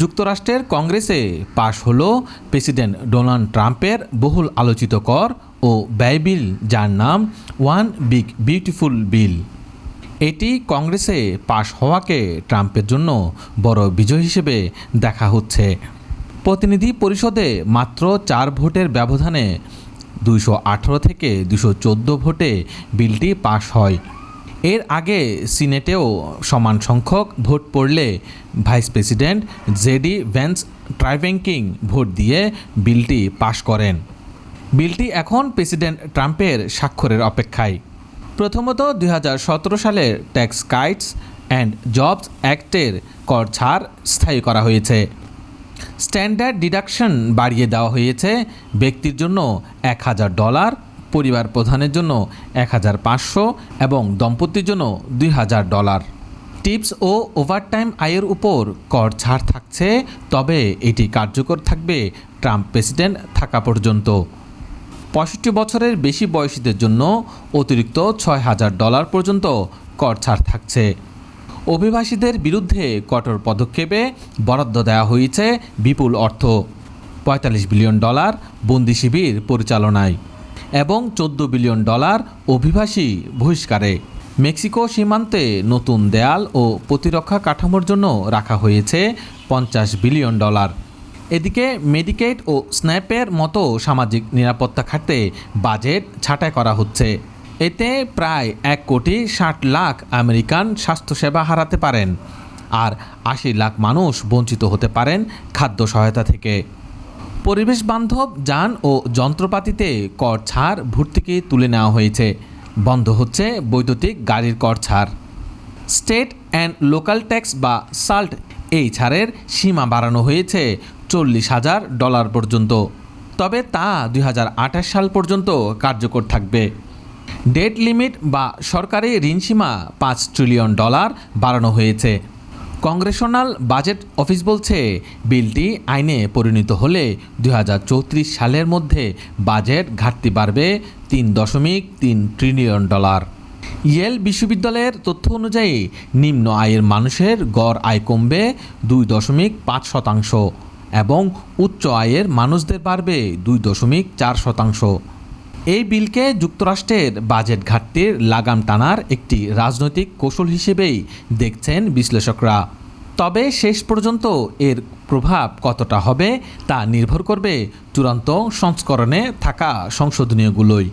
যুক্তরাষ্ট্রের কংগ্রেসে পাশ হল প্রেসিডেন্ট ডোনাল্ড ট্রাম্পের বহুল আলোচিত কর ও ব্যয় বিল, যার নাম ওয়ান বিগ বিউটিফুল বিল। এটি কংগ্রেসে পাশ হওয়াকে ট্রাম্পের জন্য বড় বিজয় হিসেবে দেখা হচ্ছে। প্রতিনিধি পরিষদে মাত্র চার ভোটের ব্যবধানে আঠারো থেকে দুশো ভোটে বিলটি পাশ হয়। এর আগে সিনেটেও সমান সংখ্যক ভোট পড়লে vice president JD Vance tiebreaking vote দিয়ে বিলটি পাশ করেন। বিলটি এখন প্রেসিডেন্ট ট্রাম্পের স্বাক্ষরের অপেক্ষায়। প্রথমত দু হাজার সতেরো সালের ট্যাক্স কাইটস অ্যান্ড জবস অ্যাক্টের কর ছাড় স্থায়ী করা হয়েছে। স্ট্যান্ডার্ড ডিডাকশন বাড়িয়ে দেওয়া হয়েছে। ব্যক্তির জন্য এক হাজার ডলার পরিবার প্রধানের জন্য এক হাজার পাঁচশো এবং দম্পতির জন্য দুই হাজার ডলার। টিপস ও ওভারটাইম আয়ের উপর কর ছাড় থাকছে, তবে এটি কার্যকর থাকবে ট্রাম্প প্রেসিডেন্ট থাকা পর্যন্ত। পঁয়ষট্টি বছরের বেশি বয়সীদের জন্য অতিরিক্ত ছয় হাজার ডলার পর্যন্ত কর ছাড় থাকছে। অভিবাসীদের বিরুদ্ধে কঠোর পদক্ষেপে বরাদ্দ দেওয়া হয়েছে বিপুল অর্থ। পঁয়তাল্লিশ বিলিয়ন ডলার বন্দি শিবির পরিচালনায়। এবং চোদ্দ বিলিয়ন ডলার অভিবাসী বহিষ্কারে। মেক্সিকো সীমান্তে নতুন দেয়াল ও প্রতিরক্ষা কাঠামোর জন্য রাখা হয়েছে পঞ্চাশ বিলিয়ন ডলার। এদিকে মেডিকেট ও স্ন্যাপের মতো সামাজিক নিরাপত্তা খাতে বাজেট ছাঁটাই করা হচ্ছে। এতে প্রায় এক কোটি ষাট লাখ আমেরিকান স্বাস্থ্যসেবা হারাতে পারেন, আর আশি লাখ মানুষ বঞ্চিত হতে পারেন খাদ্য সহায়তা থেকে। পরিবেশ বান্ধব, যান ও যন্ত্রপাতিতে কর ছাড় ভর্তিকে তুলে নেওয়া হয়েছে। বন্ধ হচ্ছে বৈদ্যুতিক গাড়ির কর ছাড়। স্টেট অ্যান্ড লোকাল ট্যাক্স বা সাল্ট এই ছাড়ের সীমা বাড়ানো হয়েছে চল্লিশ হাজার ডলার পর্যন্ত। তবে তা দুই হাজার আঠাশ সাল পর্যন্ত কার্যকর থাকবে। ডেট লিমিট বা সরকারি ঋণসীমা পাঁচ ট্রিলিয়ন ডলার বাড়ানো হয়েছে। কংগ্রেশনাল বাজেট অফিস বলছে, বিলটি আইনে পরিণত হলে দুই হাজার চৌত্রিশ সালের মধ্যে বাজেট ঘাটতি বাড়বে তিন দশমিক তিন ট্রিলিয়ন ডলার। ইয়েল বিশ্ববিদ্যালয়ের তথ্য অনুযায়ী, নিম্ন আয়ের মানুষের গড় আয় কমবে দুই দশমিক পাঁচ শতাংশ এবং উচ্চ আয়ের মানুষদের বাড়বে দুই দশমিক চার শতাংশ। এই বিলকে যুক্তরাষ্ট্রের বাজেট ঘাটতির লাগাম টানার একটি রাজনৈতিক কৌশল হিসেবেই দেখছেন বিশ্লেষকরা। তবে শেষ পর্যন্ত এর প্রভাব কতটা হবে তা নির্ভর করবে চূড়ান্ত সংস্করণে থাকা সংশোধনীয়গুলোই।